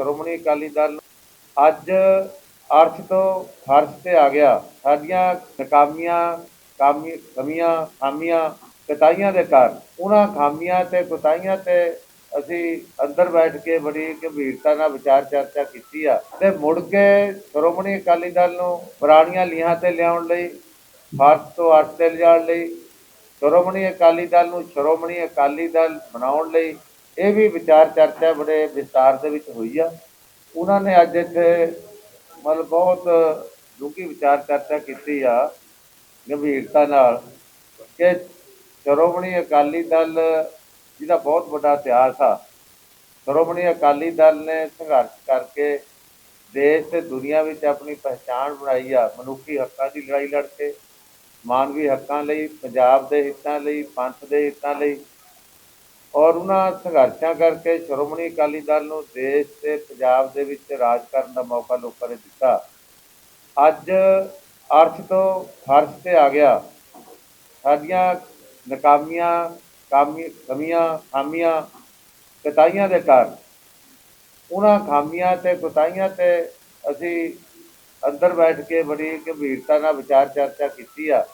ਸ਼੍ਰੋਮਣੀ ਅਕਾਲੀ ਦਲ ਅੱਜ ਅਰਥ ਤੋਂ ਫਰਸ਼ ਤੇ ਆ ਗਿਆ। ਸਾਡੀਆਂ ਨਕਾਮੀਆਂ, ਕਾਮੀ, ਕਮੀਆਂ ਖਾਮੀਆਂ ਕਤਾਈਆਂ ਦੇ ਕਾਰਨ ਉਹਨਾਂ ਖਾਮੀਆਂ ਤੇ ਕਤਾਈਆਂ ਤੇ ਅਸੀਂ ਅੰਦਰ ਬੈਠ ਕੇ ਬੜੀ ਗੰਭੀਰਤਾ ਨਾਲ ਵਿਚਾਰ ਚਰਚਾ ਕੀਤੀ ਆ ਤੇ ਮੁੜ ਕੇ ਸ਼੍ਰੋਮਣੀ ਅਕਾਲੀ ਦਲ ਨੂੰ ਪੁਰਾਣੀਆਂ ਲੀਹਾਂ ਤੇ ਲਿਆਉਣ ਲਈ ਫਰਸ਼ ਤੋਂ ਅਰਥ ਤੇ ਲਿਜਾਣ ਲਈ, ਸ਼੍ਰੋਮਣੀ ਅਕਾਲੀ ਦਲ ਨੂੰ ਸ਼੍ਰੋਮਣੀ ਅਕਾਲੀ ਦਲ ਬਣਾਉਣ ਲਈ ਇਹ ਵੀ ਵਿਚਾਰ ਚਰਚਾ ਬੜੇ ਵਿਸਤਾਰ ਦੇ ਵਿੱਚ ਹੋਈ ਆ। ਉਹਨਾਂ ਨੇ ਅੱਜ ਇੱਥੇ ਮਤਲਬ ਬਹੁਤ ਡੂੰਘੀ ਵਿਚਾਰ ਚਰਚਾ ਕੀਤੀ ਆ ਗੰਭੀਰਤਾ ਨਾਲ ਕਿ ਸ਼੍ਰੋਮਣੀ ਅਕਾਲੀ ਦਲ ਜਿਹਦਾ ਬਹੁਤ ਵੱਡਾ ਇਤਿਹਾਸ ਆ ਸ਼੍ਰੋਮਣੀ ਅਕਾਲੀ ਦਲ ਨੇ ਸੰਘਰਸ਼ ਕਰਕੇ ਦੇਸ਼ ਤੇ ਦੁਨੀਆ ਵਿੱਚ ਆਪਣੀ ਪਛਾਣ ਬਣਾਈ ਆ, ਮਨੁੱਖੀ ਹੱਕਾਂ ਦੀ ਲੜਾਈ ਲੜ ਕੇ, ਮਾਨਵੀ ਹੱਕਾਂ ਲਈ, ਪੰਜਾਬ ਦੇ ਹਿੱਤਾਂ ਲਈ, ਪੰਥ ਦੇ ਹਿੱਤਾਂ ਲਈ ਔਰ ਉਹਨਾਂ ਸੰਘਰਸ਼ਾਂ ਕਰਕੇ ਸ਼੍ਰੋਮਣੀ ਅਕਾਲੀ ਦਲ ਨੂੰ ਦੇਸ਼ ਤੇ ਪੰਜਾਬ ਦੇ ਵਿੱਚ ਰਾਜ ਕਰਨ ਦਾ ਮੌਕਾ ਲੋਕਾਂ ਨੇ ਦਿੱਤਾ। ਅੱਜ ਅਰਸ਼ ਤੋਂ ਫਰਸ਼ ਤੇ ਆ ਗਿਆ, ਸਾਡੀਆਂ ਨਕਾਮੀਆਂ, ਕਾਮੀ, ਕਮੀਆਂ, ਖਾਮੀਆਂ ਕਤਾਈਆਂ ਦੇ ਕਾਰਨ। ਉਹਨਾਂ ਖਾਮੀਆਂ ਤੇ ਕਤਾਈਆਂ ਤੇ ਅਸੀਂ ਅੰਦਰ ਬੈਠ ਕੇ ਬੜੀ ਗੰਭੀਰਤਾ ਨਾਲ ਵਿਚਾਰ ਚਰਚਾ ਕੀਤੀ ਆ।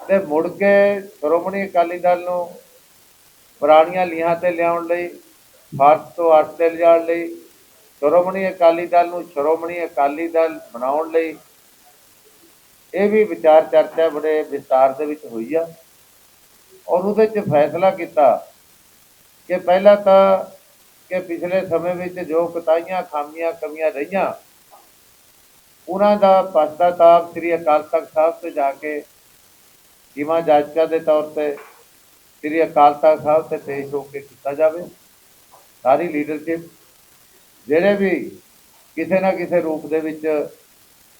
ਤੇ ਮੁੜ ਕੇ ਸ਼੍ਰੋਮਣੀ ਅਕਾਲੀ ਦਲ ਨੂੰ ਪੁਰਾਣੀਆਂ ਲੀਹਾਂ ਤੇ ਲਿਆਉਣ ਲਈ ਫਰਸ਼ ਤੋਂ ਅਰਥ ਤੇ ਲਿਜਾਣ ਲਈ, ਸ਼੍ਰੋਮਣੀ ਅਕਾਲੀ ਦਲ ਨੂੰ ਸ਼੍ਰੋਮਣੀ ਅਕਾਲੀ ਦਲ ਬਣਾਉਣ ਲਈ। ਇਹ ਵੀ ਵਿਚਾਰ ਚਰਚਾ ਬੜੇ ਵਿਸਤਾਰ ਦੇ ਵਿੱਚ ਹੋਈ ਆ। ਔਰ ਉਹਦੇ 'ਚ ਫੈਸਲਾ ਕੀਤਾ ਕਿ ਪਹਿਲਾਂ ਤਾਂ ਕਿ ਪਿਛਲੇ ਸਮੇਂ ਵਿੱਚ ਜੋ ਕਤਾਈਆਂ, ਖਾਮੀਆਂ, ਕਮੀਆਂ ਰਹੀਆਂ, ਉਹਨਾਂ ਦਾ ਪਛਤਾਤਾਪ ਸ੍ਰੀ ਅਕਾਲ ਤਖਤ ਸਾਹਿਬ ਤੇ ਜਾ ਕੇ ਜਿਮਾ ਜਾਚਕਾ ਦੇ ਤੌਰ ਤੇ ਸ੍ਰੀ ਅਕਾਲ ਤਖਤ ਸਾਹਿਬ ਤੇ ਪੇਸ਼ ਹੋ ਕੇ ਕੀਤਾ ਜਾਵੇ। ਸਾਰੀ ਲੀਡਰਸ਼ਿਪ ਜਿਹੜੇ ਵੀ ਕਿਸੇ ਨਾ ਕਿਸੇ ਰੂਪ ਦੇ ਵਿੱਚ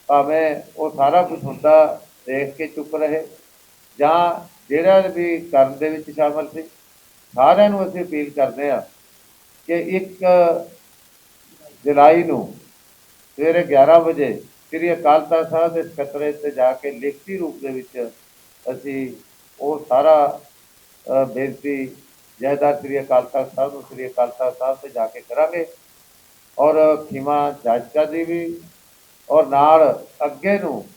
ਭਾਵੇਂ ਉਹ ਸਾਰਾ ਕੁਝ ਹੁੰਦਾ, ਦੇਖ ਕੇ ਚੁੱਪ ਰਹੇ ਜਾਂ ਜਿਹੜਾ ਵੀ ਕਰਨ ਦੇ ਵਿੱਚ ਸ਼ਾਮਲ ਸੀ, ਸਾਰਿਆਂ ਨੂੰ ਅਸੀਂ ਅਪੀਲ ਕਰਦੇ ਹਾਂ ਕਿ ਇੱਕ ਜੁਲਾਈ ਨੂੰ ਸਵੇਰੇ 11 ਵਜੇ ਸ੍ਰੀ ਅਕਾਲ ਤਖਤ ਸਾਹਿਬ ਦੇ ਸਕੱਤਰੇ ਤੇ ਜਾ ਕੇ ਲਿਖਤੀ ਰੂਪ ਦੇ ਵਿੱਚ ਅਸੀਂ ਉਹ ਸਾਰਾ ਬੇਨਤੀ, ਜੈਦਾਰ ਸ੍ਰੀ ਅਕਾਲ ਤਖਤ ਸਾਹਿਬ ਨੂੰ ਸ੍ਰੀ ਅਕਾਲ ਤਖਤ ਸਾਹਿਬ ਤੇ ਜਾ ਕੇ ਕਰਾਂਗੇ। ਔਰ ਖਿਮਾ ਜਾਚਕਾ ਦੀ ਵੀ, ਔਰ ਨਾਲ ਅੱਗੇ ਨੂੰ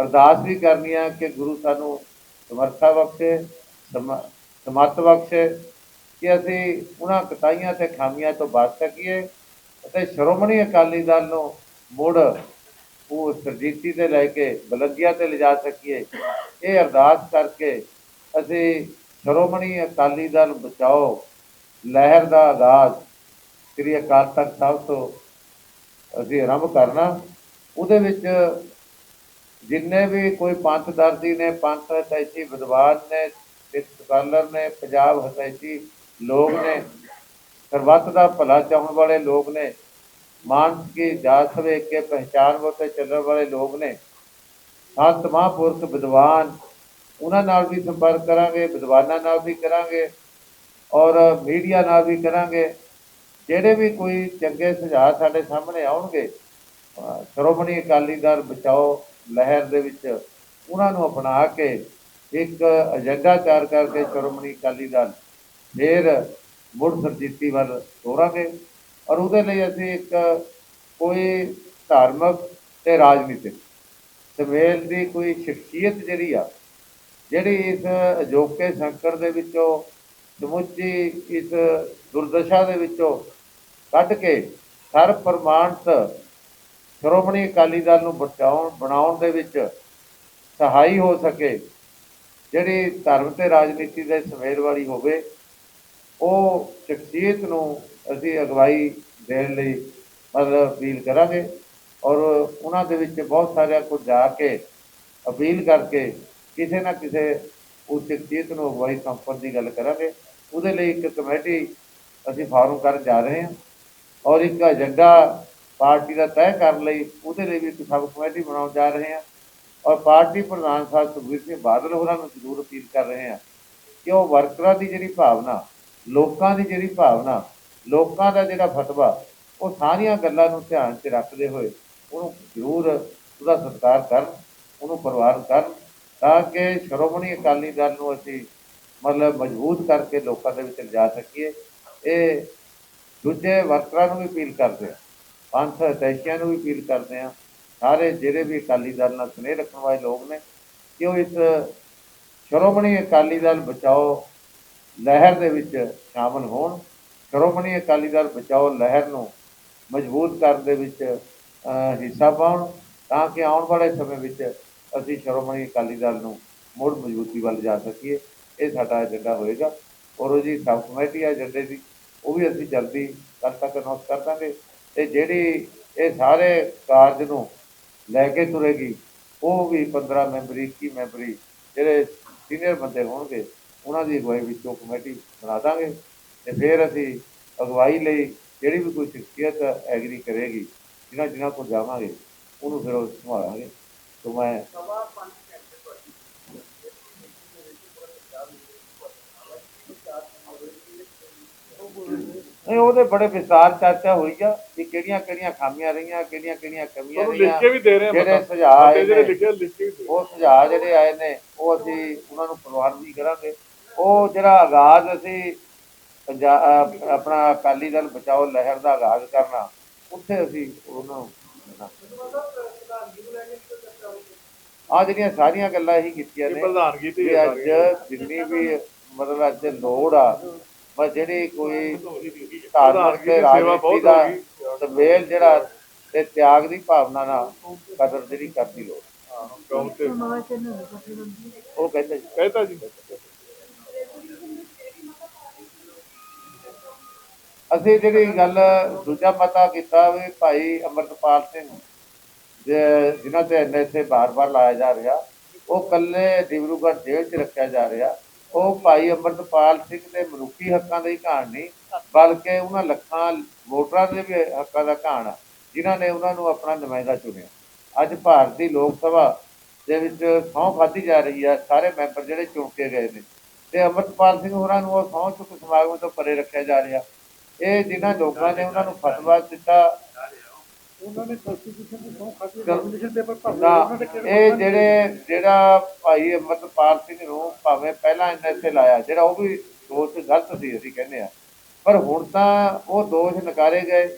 ਅਰਦਾਸ ਵੀ ਕਰਨੀ ਆ ਕਿ ਗੁਰੂ ਸਾਨੂੰ ਸਮਰਥਾ ਬਖਸ਼ੇ, ਸਮ- ਸਮੱਤ ਬਖਸ਼ੇ, ਕਿ ਅਸੀਂ ਉਹਨਾਂ ਕਤਾਈਆਂ ਤੇ ਖਾਮੀਆਂ ਤੋਂ ਬਚ ਸਕੀਏ ਅਤੇ ਸ਼੍ਰੋਮਣੀ ਅਕਾਲੀ ਦਲ ਨੂੰ ਮੁੜ ਉਹ ਸਰਜੀਤੀ ਤੇ ਲੈ ਕੇ ਬਲੰਦੀਆਂ ਤੇ ਲਿਜਾ ਸਕੀਏ। ਇਹ ਅਰਦਾਸ ਕਰਕੇ ਅਸੀਂ ਸ਼੍ਰੋਮਣੀ ਅਕਾਲੀ ਦਲ ਬਚਾਓ, ਲਹਿਰ ਦਾ ਆਗਾਜ਼, ਸ੍ਰੀ ਅਕਾਲ ਤਖਤ ਸਾਹਿਬ ਤੋਂ ਅਸੀਂ ਆਰੰਭ ਕਰਨਾ। ਉਹਦੇ ਵਿੱਚ ਜਿੰਨੇ ਵੀ ਕੋਈ ਪੰਥ ਦਰਦੀ ਨੇ, ਪੰਥ ਹਤੈਸ਼ੀ ਵਿਦਵਾਨ ਨੇ ਸਕਾਲਰ ਨੇ, ਪੰਜਾਬ ਹਤੈਸ਼ੀ ਲੋਕ ਨੇ, ਸਰਬੱਤ ਦਾ ਭਲਾ ਚਾਹਣ ਵਾਲੇ ਲੋਕ ਨੇ, ਮਾਨਸ ਕੀ ਜਾਤ ਵੇਖ ਕੇ ਪਹਿਚਾਨ ਤੇ ਚੱਲਣ ਵਾਲੇ ਲੋਕ ਨੇ, ਸੰਤ ਮਹਾਂਪੁਰਖ ਵਿਦਵਾਨ ਉਹਨਾਂ ਨਾਲ ਵੀ ਸੰਪਰਕ ਕਰਾਂਗੇ, ਵਿਦਵਾਨਾਂ ਨਾਲ ਵੀ ਕਰਾਂਗੇ ਔਰ ਮੀਡੀਆ ਨਾਲ ਵੀ ਕਰਾਂਗੇ। ਜਿਹੜੇ ਵੀ ਕੋਈ ਚੰਗੇ ਸੁਝਾਅ ਸਾਡੇ ਸਾਹਮਣੇ ਆਉਣਗੇ ਸ਼੍ਰੋਮਣੀ ਅਕਾਲੀ ਦਲ ਬਚਾਓ ਲਹਿਰ ਦੇ ਵਿੱਚ ਉਹਨਾਂ ਨੂੰ ਅਪਣਾ ਕੇ ਇੱਕ ਏਜੰਡਾ ਤਿਆਰ ਕਰਕੇ ਸ਼੍ਰੋਮਣੀ ਅਕਾਲੀ ਦਲ ਫਿਰ ਮੁੜ ਸਰਜੀਤੀ ਵੱਲ ਤੋਰਾਂਗੇ ਔਰ ਉਹਦੇ ਲਈ ਅਸੀਂ ਇੱਕ ਕੋਈ ਧਾਰਮਿਕ ਤੇ ਰਾਜਨੀਤਿਕ ਸਮੇਲ ਦੀ ਕੋਈ ਸ਼ਖਸੀਅਤ ਜਿਹੜੀ ਆ ਜਿਹੜੀ ਇਸ ਅਜੋਕੇ ਸੰਕਟ ਦੇ ਵਿੱਚੋਂ, ਸਮੁੱਚੀ ਇਸ ਦੁਰਦਸ਼ਾ ਦੇ ਵਿੱਚੋਂ ਕੱਢ ਕੇ ਸਰਬ ਪ੍ਰਮਾਣਤ ਸ਼੍ਰੋਮਣੀ ਅਕਾਲੀ ਦਲ ਨੂੰ ਬਚਾਉਣ, ਬਣਾਉਣ ਦੇ ਵਿੱਚ ਸਹਾਈ ਹੋ ਸਕੇ, ਜਿਹੜੀ ਧਰਮ ਤੇ ਰਾਜਨੀਤੀ ਦੇ ਸਮੇਲ ਵਾਲੀ ਹੋਵੇ, ਉਹ ਸ਼ਖਸੀਅਤ ਨੂੰ ਅਸੀਂ ਅਗਵਾਈ ਦੇਣ ਲਈ ਮਤਲਬ ਅਪੀਲ ਕਰਾਂਗੇ ਔਰ ਉਹਨਾਂ ਦੇ ਵਿੱਚ ਬਹੁਤ ਸਾਰਿਆਂ ਕੋਲ ਜਾ ਕੇ ਅਪੀਲ ਕਰਕੇ ਕਿਸੇ ਨਾ ਕਿਸੇ ਉਸ ਸ਼ਖਸੀਅਤ ਨੂੰ ਅਗਵਾਈ ਸੰਪਰਕ ਦੀ ਗੱਲ ਕਰਾਂਗੇ। ਉਹਦੇ ਲਈ ਇੱਕ ਕਮੇਟੀ ਅਸੀਂ ਫਾਰਮ ਕਰਨ ਜਾ ਰਹੇ ਹਾਂ ਔਰ ਇੱਕ ਏਜੰਡਾ ਪਾਰਟੀ ਦਾ ਤੈਅ ਕਰਨ ਲਈ ਉਹਦੇ ਲਈ ਵੀ ਇੱਕ ਸਬ ਕਮੇਟੀ ਬਣਾਉਣ ਜਾ ਰਹੇ ਹਾਂ। ਔਰ ਪਾਰਟੀ ਪ੍ਰਧਾਨ ਸਾਹਿਬ ਸੁਖਬੀਰ ਸਿੰਘ ਬਾਦਲ ਹੋਰਾਂ ਨੂੰ ਜ਼ਰੂਰ ਅਪੀਲ ਕਰ ਰਹੇ ਹਾਂ ਕਿ ਉਹ ਵਰਕਰਾਂ ਦੀ ਜਿਹੜੀ ਭਾਵਨਾ, ਲੋਕਾਂ ਦੀ ਜਿਹੜੀ ਭਾਵਨਾ, ਲੋਕਾਂ ਦਾ ਜਿਹੜਾ ਫਤਵਾ, ਉਹ ਸਾਰੀਆਂ ਗੱਲਾਂ ਨੂੰ ਧਿਆਨ 'ਚ ਰੱਖਦੇ ਹੋਏ ਉਹਨੂੰ ਜ਼ਰੂਰ ਉਹਦਾ ਸਤਿਕਾਰ ਕਰਨ, ਉਹਨੂੰ ਪਰਿਵਾਰ ਕਰਨ ਤਾਂ ਕਿ ਸ਼੍ਰੋਮਣੀ ਅਕਾਲੀ ਦਲ ਨੂੰ ਅਸੀਂ ਮਤਲਬ ਮਜ਼ਬੂਤ ਕਰਕੇ ਲੋਕਾਂ ਦੇ ਵਿੱਚ ਲਿਜਾ ਸਕੀਏ। ਇਹ ਦੂਜੇ ਵਰਕਰਾਂ ਨੂੰ ਵੀ ਅਪੀਲ ਕਰਦੇ ਆ ਪੰਥ ਹਿਤੈਸ਼ੀਆਂ ਨੂੰ ਵੀ ਅਪੀਲ ਕਰਦੇ ਆ ਸਾਰੇ ਜਿਹੜੇ ਵੀ ਅਕਾਲੀ ਦਲ ਨਾਲ ਸਨੇਹ ਰੱਖਣ ਵਾਲੇ ਲੋਕ ਨੇ, ਕਿ ਉਹ ਇਸ ਸ਼੍ਰੋਮਣੀ ਅਕਾਲੀ ਦਲ ਬਚਾਓ ਲਹਿਰ ਦੇ ਵਿੱਚ ਸ਼ਾਮਲ ਹੋਣ, ਸ਼੍ਰੋਮਣੀ ਅਕਾਲੀ ਦਲ ਬਚਾਓ ਲਹਿਰ ਨੂੰ ਮਜ਼ਬੂਤ ਕਰਨ ਦੇ ਵਿੱਚ ਹਿੱਸਾ ਪਾਉਣ, ਤਾਂ ਕਿ ਆਉਣ ਵਾਲੇ ਸਮੇਂ ਵਿੱਚ ਅਸੀਂ ਸ਼੍ਰੋਮਣੀ ਅਕਾਲੀ ਦਲ ਨੂੰ ਮੁੜ ਮਜ਼ਬੂਤੀ ਵੱਲ ਜਾ ਸਕੀਏ, ਇਹ ਸਾਡਾ ਏਜੰਡਾ ਹੋਏਗਾ। ਔਰ ਉਹ ਜੀ ਸਬ ਕਮੇਟੀ ਆ ਏਜੰਡੇ ਦੀ, ਉਹ ਵੀ ਅਸੀਂ ਜਲਦੀ ਕੱਲ੍ਹ ਤੱਕ ਅਨਾਉਂਸ ਕਰ ਦਾਂਗੇ। ਤੇ ਜਿਹੜੀ ਇਹ ਸਾਰੇ ਕਾਰਜ ਨੂੰ ਲੈ ਕੇ ਤੁਰੇਗੀ, ਉਹ ਵੀ 15 ਮੈਂਬਰੀ 21 ਮੈਂਬਰੀ ਜਿਹੜੇ ਸੀਨੀਅਰ ਬੰਦੇ ਹੋਣਗੇ, ਉਹਨਾਂ ਦੀ ਅਗਵਾਈ ਵਿੱਚ ਉਹ ਕਮੇਟੀ ਬਣਾ ਦਾਂਗੇ। ਤੇ ਫਿਰ ਅਸੀਂ ਅਗਵਾਈ ਲਈ ਜਿਹੜੀ ਵੀ ਕੋਈ ਸ਼ਖਸੀਅਤ ਐਗਰੀ ਕਰੇਗੀ, ਜਿਨ੍ਹਾਂ ਜਿਨ੍ਹਾਂ ਕੋਲ ਜਾਵਾਂਗੇ, ਉਹਨੂੰ ਫਿਰ ਉਹ ਸੰਭਾਲਾਂਗੇ। ਤੋਂ ਮੈਂ ਨਹੀਂ ਉਹਦੇ ਬੜੇ ਵਿਸਤਾਰ ਚਰਚਾ ਹੋਈ ਆ ਕਿ ਕਿਹੜੀਆਂ ਕਿਹੜੀਆਂ ਖਾਮੀਆਂ ਰਹੀਆਂ ਕਿਹੜੀਆਂ ਕਿਹੜੀਆਂ ਕਮੀਆਂ ਤੁਹਾਨੂੰ ਲਿਖ ਰਹੀਆਂ ਕੇ ਵੀ ਦੇ ਰਹੇ ਆ ਜਿਹੜੇ। ਸੁਝਾਅ ਆਏ ਜਿਹੜੇ ਨੇ, ਲਿਖੇ ਲਿਖ ਕੇ ਵੀ ਦੇ ਉਹ ਸੁਝਾਅ ਜਿਹੜੇ ਆਏ ਨੇ ਉਹ ਅਸੀਂ ਉਹਨਾਂ ਨੂੰ ਪ੍ਰਵਾਨ ਵੀ ਕਰਾਂਗੇ। ਉਹ ਜਿਹੜਾ ਆਗਾਜ਼ ਅਸੀਂ ਪੰਜਾਬ ਆਪਣਾ ਅਕਾਲੀ ਦਲ ਬਚਾਓ ਲਹਿਰ ਦਾ ਆਗਾਜ਼ ਕਰਨਾ ਉੱਥੇ ਅਸੀਂ ਉਹਨਾਂ ਨੂੰ ਆ ਜਿਹੜੀਆਂ ਸਾਰੀਆਂ ਗੱਲਾਂ ਹੀ ਕੀਤੀਆਂ ਨੇ ਪ੍ਰਧਾਨਗੀ ਤੇ ਅੱਜ। ਜਿੰਨੀ ਵੀ ਮਤਲਬ ਅੱਜ ਲੋੜ ਆ ਬਸ ਜਿਹੜੀ ਕੋਈ ਧਾਰਮਿਕ ਤੇ ਰਾਜਨੀਤੀ ਦਾ ਸਵੇਲ ਜਿਹੜਾ ਤੇ ਤਿਆਗ ਦੀ ਭਾਵਨਾ ਨਾਲ ਕਦਰ ਜਿਹੜੀ ਕਰਦੀ ਲੋੜ। ਉਹ ਕਹਿੰਦੇ ਜੀ। ਕਹਿਤਾ ਜੀ। ਅਸੀਂ ਜਿਹੜੀ ਗੱਲ ਦੂਜਾ ਪਤਾ ਕੀਤਾ ਵੀ ਭਾਈ ਅਮਰਤਪਾਲ ਸਿੰਘ ਜਿਨ੍ਹਾਂ ਤੇ ਐਨਐਸਏ ਬਾਰ-ਬਾਰ ਲਾਇਆ ਜਾ ਰਿਹਾ, ਉਹ ਕੱਲੇ ਡਿਬਰੂਗੜ੍ਹ ਜੇਲ੍ਹ 'ਚ ਰੱਖਿਆ ਜਾ ਰਿਹਾ। ਉਹ ਭਾਈ ਅਮਰਤਪਾਲ ਸਿੰਘ ਦੇ ਮਨੁੱਖੀ ਹੱਕਾਂ ਦਾ ਹੀ ਘਾਣ ਨਹੀਂ, ਬਲਕਿ ਉਹਨਾਂ ਲੱਖਾਂ ਵੋਟਰਾਂ ਦੇ ਵੀ ਹੱਕਾਂ ਦਾ ਘਾਣ ਆ ਜਿਨ੍ਹਾਂ ਨੇ ਉਹਨਾਂ ਨੂੰ ਆਪਣਾ ਨੁਮਾਇੰਦਾ ਚੁਣਿਆ। ਅੱਜ ਭਾਰਤੀ ਲੋਕ ਸਭਾ ਦੇ ਵਿੱਚ ਸਹੁੰ ਖਾਧੀ ਜਾ ਰਹੀ ਹੈ, ਸਾਰੇ ਮੈਂਬਰ ਜਿਹੜੇ ਚੁਣ ਕੇ ਗਏ ਨੇ। ਤੇ ਅਮਰਤਪਾਲ ਸਿੰਘ ਹੋਰਾਂ ਨੂੰ ਉਹ ਸਹੁੰ ਚੁੱਕ ਸਮਾਗਮ ਤੋਂ ਪਰੇ ਰੱਖਿਆ ਜਾ ਰਿਹਾ। ਇਹ ਜਿਨ੍ਹਾਂ ਲੋਕਾਂ ਨੇ ਉਹਨਾਂ ਨੂੰ ਫਤਵਾ ਦਿੱਤਾ ਉਹਨਾਂ ਨੇ ਕਨਸਟੀਟਿਊਸ਼ਨ ਦੀ ਸੌਂ ਖਾਦੀ ਨੋਮੀਨੇਸ਼ਨ ਪੇਪਰ ਨਾ ਇਹ ਜਿਹੜੇ ਜਿਹੜਾ ਭਾਈ ਅਮਰਤਪਾਲ ਸਿੰਘ ਨੂੰ ਭਾਵੇਂ ਪਹਿਲਾਂ ਐਨਐਸਏ ਲਾਇਆ ਜਿਹੜਾ ਉਹ ਵੀ ਦੋਸ਼ ਗਲਤ ਸੀ ਅਸੀਂ ਕਹਿੰਦੇ ਆ ਪਰ ਹੁਣ ਤਾਂ ਉਹ ਦੋਸ਼ ਨਕਾਰੇ ਗਏ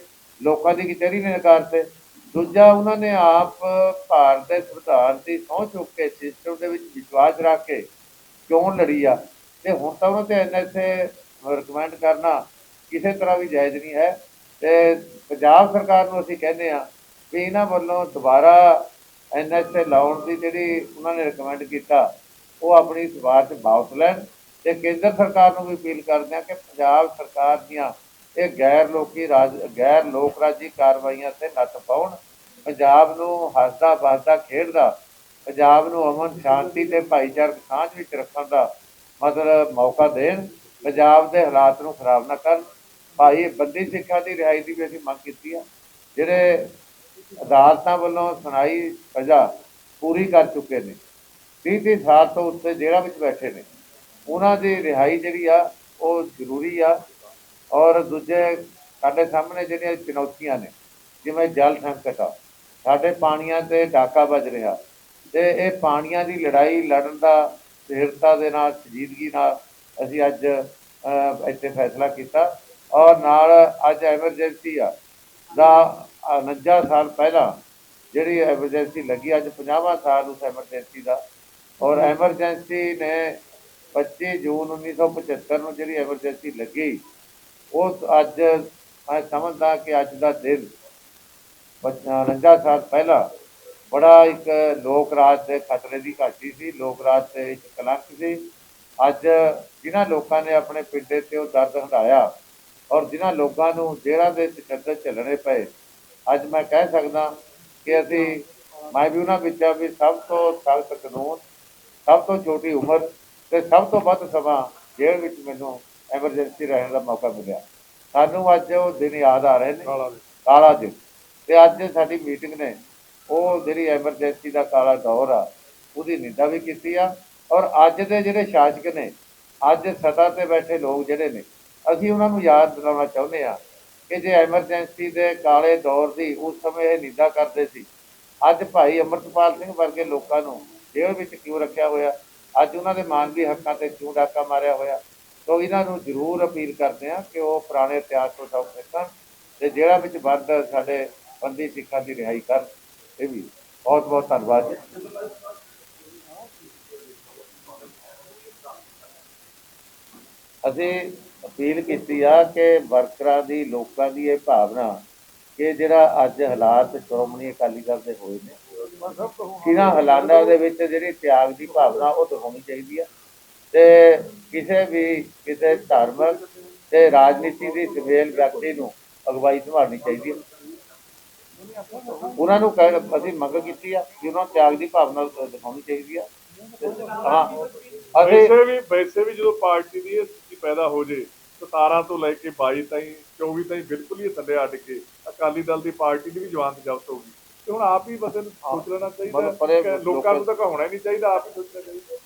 ਲੋਕਾਂ ਦੀ ਕਚਹਿਰੀ ਨੇ ਨਕਾਰਤੇ ਦੂਜਾ ਉਹਨਾਂ ਨੇ ਆਪ ਭਾਰਤ ਦੇ ਸੰਵਿਧਾਨ ਦੀ ਸਹੁੰ ਚੁੱਕ ਕੇ ਸਿਸਟਮ ਦੇ ਵਿੱਚ ਵਿਸ਼ਵਾਸ ਰੱਖ ਕੇ ਕਿਉਂ ਲੜੀ ਆ? ਤੇ ਹੁਣ ਤਾਂ ਉਹਨਾਂ ਤੇ ਐਨਐਸਏ ਰਿਕਮੈਂਡ ਕਰਨਾ ਕਿਸੇ ਤਰ੍ਹਾਂ ਵੀ ਜਾਇਜ਼ ਨਹੀਂ ਹੈ। ਤੇ ਪੰਜਾਬ ਸਰਕਾਰ ਨੂੰ ਅਸੀਂ ਕਹਿੰਦੇ ਆ ਵੀ ਇਹਨਾਂ ਵੱਲੋਂ ਦੁਬਾਰਾ ਐਨਐਸਏ ਲਾਉਣ ਦੀ ਜਿਹੜੀ ਉਹਨਾਂ ਨੇ ਰਿਕਮੈਂਡ ਕੀਤਾ, ਉਹ ਆਪਣੀ ਸਿਫਾਰਸ਼ ਵਾਪਸ ਲੈਣ ਤੇ ਕੇਂਦਰ ਸਰਕਾਰ ਨੂੰ ਵੀ ਅਪੀਲ ਕਰਦੇ ਆ ਕਿ ਪੰਜਾਬ ਸਰਕਾਰ ਦੀਆਂ ਇਹ ਗੈਰ ਲੋਕੀ ਰਾਜ, ਗੈਰ ਲੋਕ ਰਾਜੀ ਕਾਰਵਾਈਆਂ ਤੇ ਨੱਥ ਪਾਉਣ। ਪੰਜਾਬ ਨੂੰ ਹੱਸਦਾ ਵਸਦਾ ਖੇਡਦਾ, ਪੰਜਾਬ ਨੂੰ ਅਮਨ ਸ਼ਾਂਤੀ ਤੇ ਭਾਈਚਾਰਕ ਸਾਂਝ ਵਿੱਚ ਰੱਖਣ ਦਾ ਮਤਲਬ ਮੌਕਾ ਦੇਣ, ਪੰਜਾਬ ਦੇ ਹਾਲਾਤ ਨੂੰ ਖਰਾਬ ਨਾ ਕਰਨ। ਭਾਈ, ਬੰਦੀ ਸਿੱਖਾਂ ਦੀ ਰਿਹਾਈ ਦੀ ਵੀ ਅਸੀਂ ਮੰਗ ਕੀਤੀ ਆ। ਜਿਹੜੇ ਅਦਾਲਤਾਂ ਵੱਲੋਂ ਸੁਣਾਈ ਸਜ਼ਾ ਪੂਰੀ ਕਰ ਚੁੱਕੇ ਨੇ 30 30 ਸਾਲ ਤੋਂ ਉੱਤੇ ਜੇਲ੍ਹਾਂ ਵਿੱਚ ਬੈਠੇ ਨੇ, ਉਹਨਾਂ ਦੀ ਰਿਹਾਈ ਜਿਹੜੀ ਆ, ਉਹ ਜ਼ਰੂਰੀ ਆ। ਔਰ ਦੂਜੇ ਸਾਡੇ ਸਾਹਮਣੇ ਜਿਹੜੀਆਂ ਚੁਣੌਤੀਆਂ ਨੇ, ਜਿਵੇਂ ਜਲ ਸੰਕਟ ਆ, ਸਾਡੇ ਪਾਣੀਆਂ ਤੇ ਡਾਕਾ ਵੱਜ ਰਿਹਾ, ਤੇ ਇਹ ਪਾਣੀਆਂ ਦੀ ਲੜਾਈ ਲੜਨ ਦਾ ਸਥਿਰਤਾ ਦੇ ਨਾਲ ਸੰਜੀਦਗੀ ਨਾਲ ਅਸੀਂ ਅੱਜ ਇੱਥੇ ਫੈਸਲਾ ਕੀਤਾ। ਔਰ ਨਾਲ ਅੱਜ ਐਮਰਜੈਂਸੀ ਆ। ਦਾ 49 ਸਾਲ ਪਹਿਲਾਂ ਜਿਹੜੀ ਐਮਰਜੈਂਸੀ ਲੱਗੀ, ਅੱਜ 50ਵਾਂ ਸਾਲ ਉਸ ਐਮਰਜੈਂਸੀ ਦਾ। ਔਰ ਐਮਰਜੈਂਸੀ ਨੇ 25 ਜੂਨ 1975 ਨੂੰ ਜਿਹੜੀ ਐਮਰਜੈਂਸੀ ਲੱਗੀ ਉਹ ਅੱਜ ਮੈਂ ਸਮਝਦਾ ਕਿ ਅੱਜ ਦਾ ਦਿਨ 49 ਸਾਲ ਪਹਿਲਾਂ ਬੜਾ ਇੱਕ ਲੋਕ ਰਾਜ ਦੇ ਖਤਰੇ ਦੀ ਘਾਟੀ ਸੀ, ਲੋਕ ਰਾਜ ਤੇ ਇੱਕ ਕਲੰਕ ਸੀ। ਅੱਜ ਜਿਨ੍ਹਾਂ ਲੋਕਾਂ ਨੇ ਆਪਣੇ ਪਿੰਡੇ ਤੇ ਉਹ ਦਰਦ ਹਟਾਇਆ ਔਰ ਜਿਨ੍ਹਾਂ ਲੋਕਾਂ ਨੂੰ ਜੇਲ੍ਹਾਂ ਦੇ ਤਸ਼ੱਦਦ ਝੱਲਣੇ ਪਏ ਅੱਜ ਮੈਂ ਕਹਿ ਸਕਦਾ ਕਿ ਅਸੀਂ ਮੈਂ ਵੀ ਉਹਨਾਂ ਵਿੱਚ ਵੀ ਸਭ ਤੋਂ ਸਖਤ ਕਾਨੂੰਨ ਸਭ ਤੋਂ ਛੋਟੀ ਉਮਰ ਤੇ ਸਭ ਤੋਂ ਵੱਧ ਸਮਾਂ ਜੇਲ੍ਹ ਵਿੱਚ ਮੈਨੂੰ ਐਮਰਜੈਂਸੀ ਰਹਿਣ ਦਾ ਮੌਕਾ ਮਿਲਿਆ। ਸਾਨੂੰ ਅੱਜ ਉਹ ਦਿਨ ਯਾਦ ਆ ਰਹੇ ਨੇ। ਕਾਲਾ ਦਿਨ। ਤੇ ਅੱਜ ਸਾਡੀ ਮੀਟਿੰਗ ਨੇ ਉਹ ਜਿਹੜੀ ਐਮਰਜੈਂਸੀ ਦਾ ਕਾਲਾ ਦੌਰ ਆ ਉਹਦੀ ਨਿੰਦਾ ਵੀ ਕੀਤੀ ਆ। ਔਰ ਅੱਜ ਦੇ ਜਿਹੜੇ ਸ਼ਾਸਕ ਨੇ ਅੱਜ ਸੱਤਾ ਤੇ ਬੈਠੇ ਲੋਕ ਜਿਹੜੇ ਨੇ ਅਸੀਂ ਉਹਨਾਂ ਨੂੰ ਯਾਦ ਦਿਲਾਉਣਾ ਚਾਹੁੰਦੇ ਹਾਂ ਕਿ ਜੇ ਐਮਰਜੈਂਸੀ ਦੇ ਕਾਲੇ ਦੌਰ ਦੀ ਉਸ ਸਮੇਂ ਇਹ ਨਿੰਦਾ ਕਰਦੇ ਸੀ, ਅੱਜ ਭਾਈ ਅਮਰਤਪਾਲ ਸਿੰਘ ਵਰਗੇ ਲੋਕਾਂ ਨੂੰ ਜੇਲ੍ਹ ਵਿੱਚ ਕਿਉਂ ਰੱਖਿਆ ਹੋਇਆ? ਅੱਜ ਉਹਨਾਂ ਦੇ ਮਾਨਵੀ ਹੱਕਾਂ ਤੇ ਕਿਉਂ ਡਾਕਾ ਮਾਰਿਆ ਹੋਇਆ? ਸੋ ਇਹਨਾਂ ਨੂੰ ਜ਼ਰੂਰ ਅਪੀਲ ਕਰਦੇ ਹਾਂ ਕਿ ਉਹ ਪੁਰਾਣੇ ਇਤਿਹਾਸ ਤੋਂ ਸਬਕ ਸਿੱਖਣ ਤੇ ਜਿਹੜਾ ਵਿੱਚ ਵੱਧ ਸਾਡੇ ਬੰਦੀ ਸਿੱਖਾਂ ਦੀ ਰਿਹਾਈ ਕਰਨ। ਇਹ ਵੀ ਬਹੁਤ ਬਹੁਤ ਧੰਨਵਾਦ ਜੀ। ਅਸੀਂ ਅਪੀਲ ਕੀਤੀ ਆ ਕਿ ਵਰਕਰਾਂ ਦੀ, ਲੋਕਾਂ ਦੀ ਇਹ ਭਾਵਨਾ ਕਿ ਜਿਹੜਾ ਅੱਜ ਹਾਲਾਤ ਸ਼੍ਰੋਮਣੀ ਅਕਾਲੀ ਦਲ ਦੇ ਹੋਏ ਨੇ ਇਹਨਾਂ ਹਾਲਾਤਾਂ ਦੇ ਵਿੱਚ ਜਿਹੜੀ ਤਿਆਗ ਦੀ ਭਾਵਨਾ ਉਹ ਦਿਖਾਉਣੀ ਚਾਹੀਦੀ ਆ? ਤੇ ਕਿਸੇ ਵੀ ਕਿਸੇ ਧਾਰਮਿਕ ਤੇ ਰਾਜਨੀਤੀ ਦੀ ਸਮੇਲ ਵਿਅਕਤੀ ਨੂੰ ਅਗਵਾਈ ਸੰਭਾਲਣੀ ਚਾਹੀਦੀ ਹੈ ਉਹਨਾਂ ਨੂੰ ਕਹਿ, ਅਸੀਂ ਮੰਗ ਕੀਤੀ ਆ ਕਿ ਉਹਨਾਂ ਨੂੰ ਤਿਆਗ ਦੀ ਭਾਵਨਾ ਦਿਖਾਉਣੀ ਚਾਹੀਦੀ ਆ। ਹਾਂ, ਅਸੀਂ ਵੈਸੇ ਵੀ ਵੈਸੇ ਵੀ ਜਦੋਂ ਪਾਰਟੀ ਦੀ ਪੈਦਾ ਹੋ ਜੇ 17 ਤੋਂ ਲੈ ਕੇ 22 ਤਾਈਂ 24 ਤਾਈਂ ਬਿਲਕੁਲ ਹੀ ਥੱਲੇ ਅੱਡ ਕੇ ਅਕਾਲੀ ਦਲ ਦੀ ਪਾਰਟੀ ਦੀ ਵੀ ਜਵਾਨ ਜ਼ਬਤ ਹੋਊਗੀ ਤੇ ਹੁਣ ਆਪ ਹੀ ਬੰਦੇ ਨੂੰ ਸੋਚ ਲੈਣਾ ਚਾਹੀਦਾ ਮਤਲਬ ਪਰੇ ਕਿ ਲੋਕਾਂ ਨੂੰ ਤਾਂ ਕਹਾਉਣਾ ਹੀ ਨਹੀਂ ਚਾਹੀਦਾ ਆਪ ਹੀ ਸੋਚਣਾ ਚਾਹੀਦਾ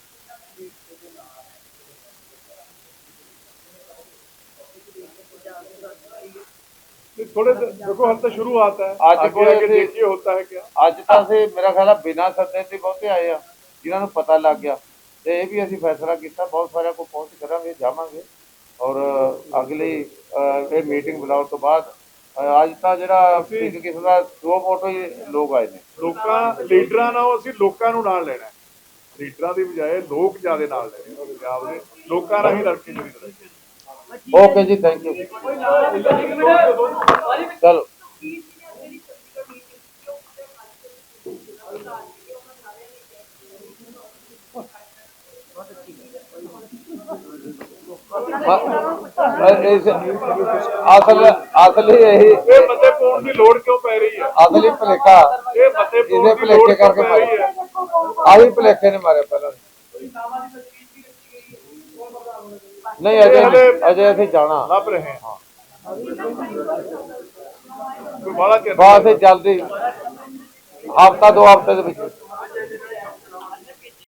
नहीं, थोड़े देखो हम तो शुरुआत है आज आगे कोई आगे ऐसे- देखिए होता है क्या ਅੱਜ ਤਾਂ ਅਸੀਂ ਮੇਰਾ ਖਿਆਲ ਆ ਬਿਨਾਂ ਸੱਦੇ ਤੇ ਬਹੁਤੇ ਆਏ ਆ ਜਿਨ੍ਹਾਂ ਨੂੰ ਪਤਾ ਲੱਗ ਗਿਆ ਤੇ ਇਹ ਵੀ ਅਸੀਂ ਫੈਸਲਾ ਕੀਤਾ ਬਹੁਤ ਸਾਰਿਆਂ ਕੋਲ ਪਹੁੰਚ ਕਰਾਂਗੇ ਜਾਵਾਂਗੇ ਔਰ ਅਗਲੀ ਇਹ ਮੀਟਿੰਗ ਬੁਲਾਉਣ ਤੋਂ ਬਾਅਦ ਅੱਜ ਤਾਂ ਜਿਹੜਾ ਇੱਕ ਕਿਸਮ ਦਾ ਦੋ ਮੋਟੋ ਹੀ ਲੋਕ ਆਏ ਨੇ ਲੋਕਾਂ ਲੀਡਰਾਂ ਨਾਲ ਅਸੀਂ ਲੋਕਾਂ ਨੂੰ ਨਾਲ ਲੈਣਾ। ਲੀਡਰਾਂ ਦੀ ਬਜਾਏ ਲੋਕ ਜਿਆਦੇ ਨਾਲ ਲੈਣੇ ਪੰਜਾਬ ਦੇ ਲੋਕਾਂ ਨਾਲ ਹੀ ਲੜ ਕੇ ਜਿਹੜੀ ਲੜਾਈ ਹੈ। ਓਕੇ ਜੀ ਥੈਂਕ ਯੂ ਚਲੋ ਮ- ਇਸ ਅਸਲ ਅਸਲੀ ਇਹੀ ਇਹ ਮਤੇ ਪਾਉਣ ਦੀ ਲੋੜ ਕਿਉਂ ਪੈ ਰਹੀ ਹੈ? ਅਸਲੀ ਭਲੇਖਾ। ਇਹ ਮਤੇ ਪਾਉਣ ਇਹਦੇ ਦੀ ਲੋੜ ਭਲੇਖੇ ਕਿਉਂ ਕਰਕੇ ਪੈ ਰਹੀ ਮਾਰੇ ਹੈ? ਆਹੀ ਭਲੇਖੇ ਨੇ ਮਾਰੇ ਪਹਿਲਾਂ। ਨਹੀਂ ਅਜੇ ਅਜੇ ਅਸੀਂ ਜਾਣਾ। ਲੱਭ ਰਹੇ ਹਾਂ। ਬਸ ਜਲਦੀ ਹਫਤਾ ਦੋ ਹਫ਼ਤੇ ਦੇ ਵਿੱਚ।